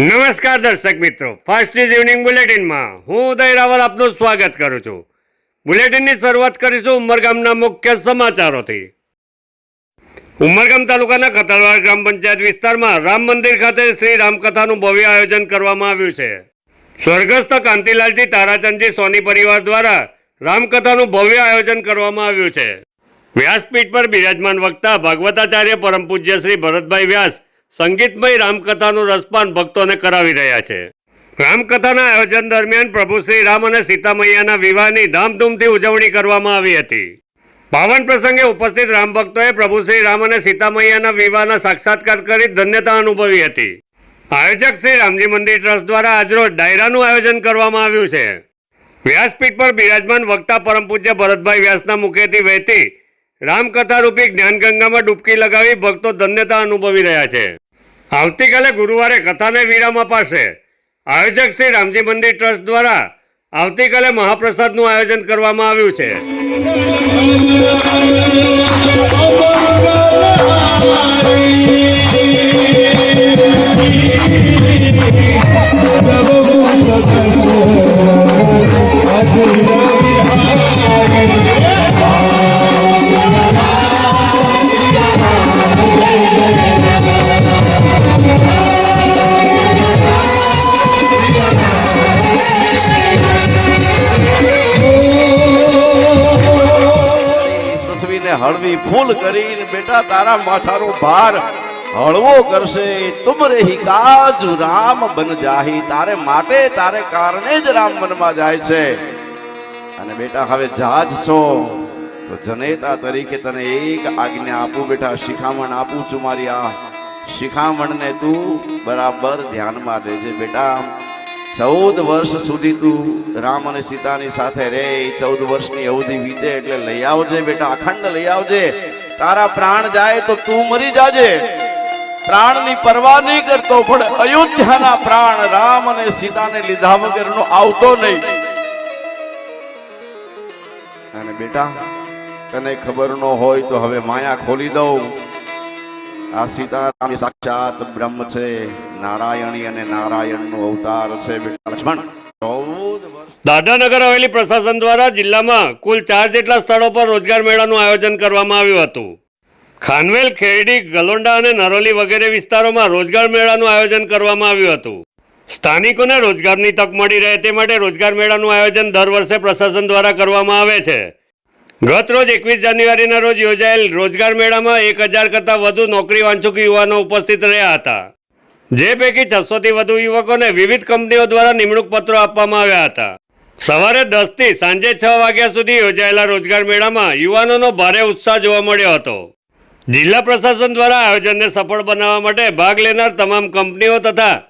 નમસ્કાર દર્શક મિત્રો. ફાસ્ટ ઇઝ ઇવનિંગ બુલેટિનમાં હું ઉદય રાવલ આપનું સ્વાગત કરું છું. બુલેટિનની શરૂઆત કરીશું ઉમરગામના મુખ્ય સમાચારોથી. ઉમરગામ તાલુકાના ખતરવાડ ગ્રામ પંચાયત વિસ્તારમાં રામ મંદિર ખાતે શ્રી રામકથાનું ભવ્ય આયોજન કરવામાં આવ્યું છે. સ્વર્ગસ્થ કાંતિલાલજી તારાચંદજી સોની પરિવાર દ્વારા રામકથાનું ભવ્ય આયોજન કરવામાં આવ્યું છે. વ્યાસપીઠ પર બિરાજમાન વક્તા ભાગવતાચાર્ય પરમ પૂજ્ય શ્રી ભરતભાઈ વ્યાસ સંગીતમય રામકથાનું રસપાન ભક્તોને કરાવી રહ્યા છે. રામકથાના આયોજન દરમિયાન પ્રભુ શ્રી રામ અને સીતા મૈયાના વિવાહની ધામધૂમથી ઉજવણી કરવામાં આવી હતી. પાવન પ્રસંગે ઉપસ્થિત રામ ભક્તોએ પ્રભુ શ્રી રામ અને સીતા મૈયાના વિવાહના સાક્ષાત્કાર કરી ધન્યતા અનુભવી હતી. આયોજક શ્રી રામજી મંદિર ટ્રસ્ટ દ્વારા આજરોજ ડાયરાનું આયોજન કરવામાં આવ્યું છે. વ્યાસપીઠ પર બિરાજમાન વક્તા પરમ પૂજ્ય ભરતભાઈ વ્યાસના મુખેથી વહેતી રામકથારૂપી જ્ઞાનગંગામાં ડૂબકી લગાવી ભક્તો ધન્યતા અનુભવી રહ્યા છે. આવતીકાલે ગુરુવારે કથાને વિરામ અપાશે. આયોજક શ્રી રામજી મંદિર ટ્રસ્ટ દ્વારા આવતીકાલે મહાપ્રસાદનું આયોજન કરવામાં આવ્યું છે. પૃથ્વીને હળવી ફૂલ કરીને બેટા, તારા માથાનો ભાર હળવો કરશે. તુમ રેહી કાજ રામ બન જાહી. તારે માટે, તારે કારણે જ રામ બનમાં જાય છે. અને બેટા, હવે જાજ છો. તો જનેતા તરીકે તને એક આજ્ઞા આપું બેટા, શિખામણ આપું છું મારી આ શિખામણને તું બરાબર ધ્યાનમાં લેજે બેટા. ચૌદ વર્ષ સુધી તું રામ અને સીતાની સાથે રે. ચૌદ વર્ષની અવધિ વીતે એટલે લઈ આવજે બેટા, અખંડ લઈ આવજે. તારા પ્રાણ જાય તો તું મરી જાજે. પ્રાણની પરવા નહીં કરતો, પણ અયોધ્યાના પ્રાણ રામ અને સીતાને લીધા વગરનો આવતો નહીં. અને બેટા, તને ખબર ન હોય તો હવે માયા ખોલી દઉં. આ સીતારામ સાક્ષાત બ્રહ્મ છે. નારાયણી અને નારાયણનો અવતાર છે વર્ષ. હવેલી પ્રશાસન દ્વારા જિલ્લામાં કુલ ચાર જેટલા સ્થળો પર રોજગાર મેળાનું આયોજન કરવામાં આવ્યું હતું. ખાનવેલ, ખેરડી, ગલોંડા અને નરોલી વગેરે વિસ્તારોમાં રોજગાર મેળાનું આયોજન કરવામાં આવ્યું હતું. સ્થાનિકોને રોજગારની તક મળી રહે તે માટે રોજગાર મેળાનું આયોજન દર વર્ષે પ્રશાસન દ્વારા કરવામાં આવે છે. ગત રોજ એકવીસ જાન્યુઆરીના રોજ યોજાયેલ રોજગાર મેળામાં એક હજાર કરતાં વધુ નોકરી વાંચુક યુવાનો ઉપસ્થિત રહ્યા હતા. જે પૈકી છસોથી વધુ યુવકોને વિવિધ કંપનીઓ દ્વારા નિમણૂક પત્રો આપવામાં આવ્યા હતા. સવારે દસથી સાંજે છ વાગ્યા સુધી યોજાયેલા રોજગાર મેળામાં યુવાનોનો ભારે ઉત્સાહ જોવા મળ્યો હતો. જિલ્લા પ્રશાસન દ્વારા આયોજનને સફળ બનાવવા માટે ભાગ લેનાર તમામ કંપનીઓ તથા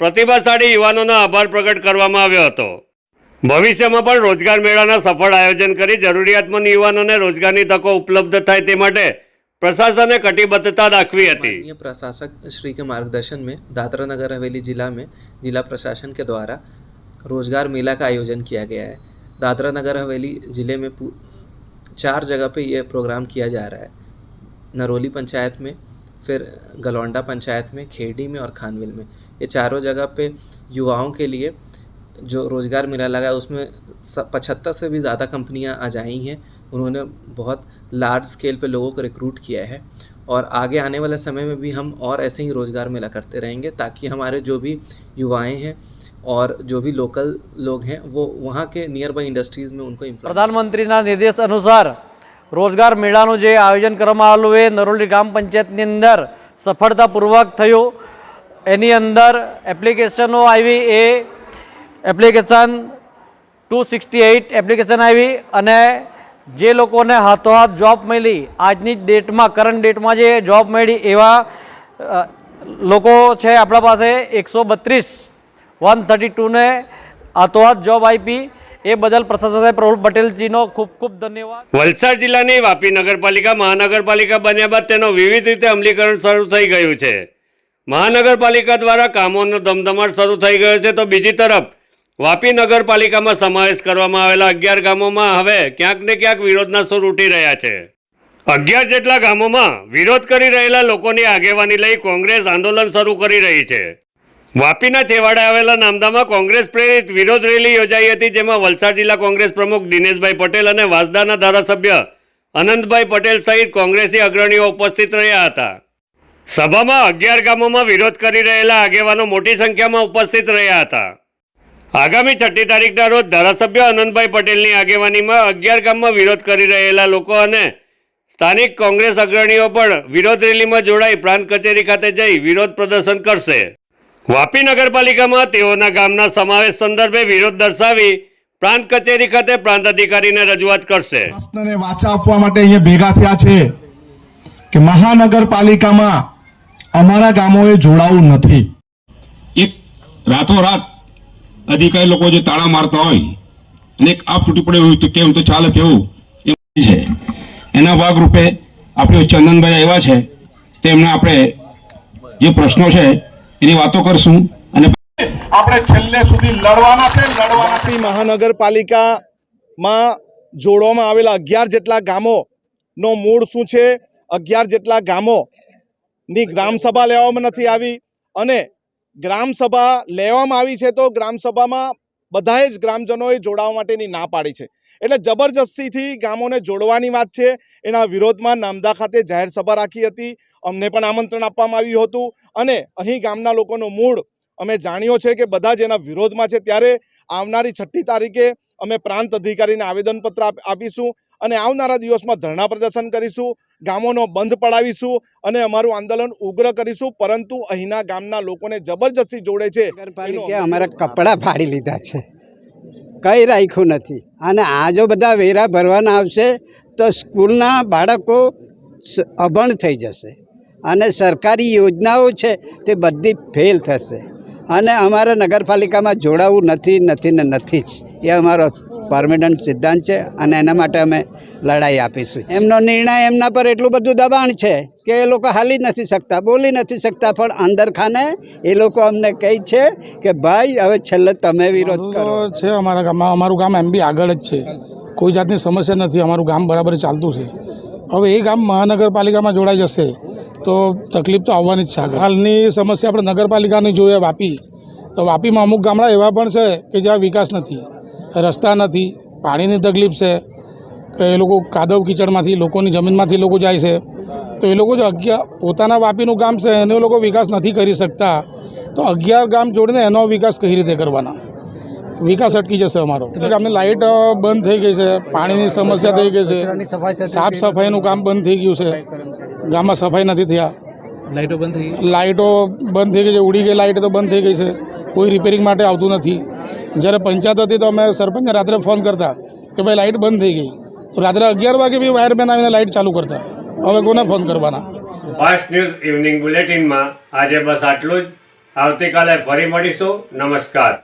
પ્રતિભાશાળી યુવાનોનો આભાર પ્રગટ કરવામાં આવ્યો હતો. ભવિષ્યમાં પણ રોજગાર મેળાના સફળ આયોજન કરી જરૂરિયાતમંદ યુવાનોને રોજગારની તકો ઉપલબ્ધ થાય તે માટે પ્રશાસને કટિબદ્ધતા દાખવી હતી माननीय प्रशासक श्री के मार्गदर्शन में दादरा नगर हवेली जिला में जिला प्रशासन के द्वारा रोजगार मेला का आयोजन किया गया है दादरा नगर हवेली जिले में पू- चार जगह पे ये प्रोग्राम किया जा रहा है नरोली पंचायत में फिर गलौंडा पंचायत में खेड़ी में और खानविल में ये चारों जगह पे युवाओं के लिए जो रोज़गार मेला लगा है उसमें पचहत्तर से भी ज़्यादा कंपनियां आज आई हैं उन्होंने बहुत लार्ज स्केल पे लोगों को रिक्रूट किया है और आगे आने वाले समय में भी हम और ऐसे ही रोज़गार मेला करते रहेंगे ताकि हमारे जो भी युवाएं हैं और जो भी लोकल लोग हैं वो वहाँ के नियर बाई इंडस्ट्रीज़ में उनको एम्प्लॉय પ્રધાનમંત્રીના નિર્દેશ અનુસાર રોજગાર મેળાનું જે આયોજન કરવામાં આવેલું એ નરોલી ગ્રામ પંચાયતની અંદર સફળતાપૂર્વક થયું એની અંદર એપ્લિકેશનો આવી એ application two sixty eight application આવી અને જે લોકોને હાથોહાથ જોબ મળી, આજની ડેટમાં કરંટ ડેટમાં જે જોબ મળી એવા લોકો છે આપણા પાસે એકસો બત્રીસ, વન થર્ટી ટુને હાથોહાથ જોબ આપી. એ બદલ પ્રશાસક પ્રફુલ પટેલજીનો ખૂબ ખૂબ ધન્યવાદ. વલસાડ જિલ્લાની વાપી નગરપાલિકા, મહાનગરપાલિકા બન્યા બાદ તેનો વિવિધ રીતે અમલીકરણ શરૂ થઈ ગયું છે. મહાનગરપાલિકા દ્વારા કામોનો ધમધમાટ શરૂ થઈ ગયો છે. તો બીજી તરફ વાપી નગરપાલિકામાં સમાવેશ કરવામાં આવેલા અગિયાર ગામોમાં હવે ક્યાંક ને ક્યાંક વિરોધના સૂર ઉઠી રહ્યા છે. અગિયાર જેટલા ગામોમાં વિરોધ કરી રહેલા લોકોની આગેવાની લઈ કોંગ્રેસ આંદોલન શરૂ કરી રહી છે. વાપીના છેવાડે આવેલા નામદામાં કોંગ્રેસ પ્રેરિત વિરોધ રેલી યોજાઈ હતી, જેમાં વલસાડ જિલ્લા કોંગ્રેસ પ્રમુખ દિનેશભાઈ પટેલ અને વાસદાના ધારાસભ્ય અનંતભાઈ પટેલ સહિત કોંગ્રેસી અગ્રણીઓ ઉપસ્થિત રહ્યા હતા. સભામાં અગિયાર ગામોમાં વિરોધ કરી રહેલા આગેવાનો મોટી સંખ્યામાં ઉપસ્થિત રહ્યા હતા. આગામી છઠ્ઠી તારીખના રોજ ધારાસભ્ય અનંતભાઈ પટેલની આગેવાનીમાં અગિયાર ગામમાં વિરોધ કરી રહેલા લોકો અને સ્થાનિક કોંગ્રેસ અગ્રણીઓ પણ વિરોધ રેલીમાં જોડાઈ પ્રાંત કચેરી ખાતે જઈ વિરોધ પ્રદર્શન કરશે. વાપી નગરપાલિકામાં તેઓના ગામના સમાવેશ સંદર્ભે વિરોધ દર્શાવી પ્રાંત કચેરી ખાતે પ્રાંત અધિકારીને રજૂઆત કરશે. પ્રશ્નને વાચા આપવા માટે અહીંયા ભેગા થયા છે કે મહાનગરપાલિકામાં અમારા ગામોએ જોડાવું નથી. રાતોરાત અધિકારી લોકો જે તાળા મારતા હોય અને એક આપ તૂટી પડે હોય તો કેમ તો ચાલે તેવું એ છે. એના ભાગરૂપે આપણે ચંદનભાઈ આવ્યા છે. તેમને આપણે જે પ્રશ્નો છે એની વાતો કરશું અને આપણે છેલ્લે સુધી લડવાના છે લડવાના મહાનગરપાલિકામાં જોડવામાં આવેલા અગિયાર જેટલા ગામોનો મૂળ શું છે? અગિયાર જેટલા ગામોની ગ્રામસભા લેવામાં નથી આવી અને ગ્રામસભા લેવામાં આવી છે તો ગ્રામસભામાં બધાએ જ ગ્રામજનોએ જોડાવા માટેની ના પાડી છે. એટલે જબરજસ્તીથી ગામોને જોડવાની વાત છે. એના વિરોધમાં નામદા ખાતે જાહેર સભા રાખી હતી. અમને પણ આમંત્રણ આપવામાં આવ્યું હતું. અને અહીં ગામના લોકોનો મૂળ અમે જાણ્યો છે કે બધા જ એના વિરોધમાં છે. ત્યારે આવનારી છઠ્ઠી તારીખે અમે પ્રાંત અધિકારીને આવેદનપત્ર આપીશું અને આવનારા દિવસમાં ધરણા પ્રદર્શન કરીશું ગામોનો બંધ પડાવીશું અને અમારું આંદોલન ઉગ્ર કરીશું પરંતુ અહીંના ગામના લોકોને જબરજસ્તી જોડે છે. અમારા કપડાં ફાડી લીધા છે. કંઈ રાખ્યું નથી. અને આ જો બધા વેરા ભરવાના આવશે તો સ્કૂલના બાળકો અભણ થઈ જશે. અને સરકારી યોજનાઓ છે તે બધી ફેલ થશે. અને અમારે નગરપાલિકામાં જોડાવું નથી નથી ને નથી જ. એ અમારો પરમેનન્ટ સિદ્ધાંત છે અને એના માટે અમે લડાઈ આપીશું. એમનો નિર્ણય એમના પર એટલું બધું દબાણ છે કે એ લોકો હાલી નથી શકતા બોલી નથી શકતા પણ અંદર ખાને એ લોકો અમને કહે છે કે ભાઈ હવે છેલ્લે તમે વિરોધ કરો. છે અમારા ગામમાં અમારું ગામ એમ બી આગળ જ છે. કોઈ જાતની સમસ્યા નથી અમારું ગામ બરાબર ચાલતું છે. હવે એ ગામ મહાનગરપાલિકામાં જોડાઈ જશે તો તકલીફ તો આવવાની જ છે હાલની સમસ્યા આપણે નગરપાલિકાની જોઈએ વાપી. તો વાપીમાં અમુક ગામડા એવા પણ છે કે જ્યાં વિકાસ નથી. રસ્તા નથી પાણીની તકલીફ છે કે એ લોકો કાદવ કિચડમાંથી લોકોની જમીનમાંથી લોકો જાય છે તો એ લોકો જો અગિયાર પોતાના વાપીનું ગામ છે એનો લોકો વિકાસ નથી કરી શકતા તો અગિયાર ગામ જોડીને એનો વિકાસ કઈ રીતે કરવાના? વિકાસ અટકી જશે અમારો. ગામની લાઇટ બંધ થઈ ગઈ છે પાણીની સમસ્યા થઈ ગઈ છે સાફ સફાઈનું કામ બંધ થઈ ગયું છે. ગામમાં સફાઈ નથી થયા. લાઇટો બંધ થઈ લાઇટો બંધ થઈ ગઈ છે ઉડી ગઈ લાઇટ તો બંધ થઈ ગઈ છે કોઈ રિપેરિંગ માટે આવતું નથી. જ્યારે પંચાયત હતી તો અમે સરપંચને રાત્રે ફોન કરતા કે ભાઈ લાઇટ બંધ થઈ ગઈ. તો રાત્રે અગિયાર વાગે બી વાયરમેન આવીને લાઇટ ચાલુ કરતા. હવે કોને ફોન કરવાના? ફાસ્ટ ન્યૂઝ ઇવનિંગ બુલેટિનમાં આજે બસ આટલું જ. આવતીકાલે ફરી મળીશું. નમસ્કાર.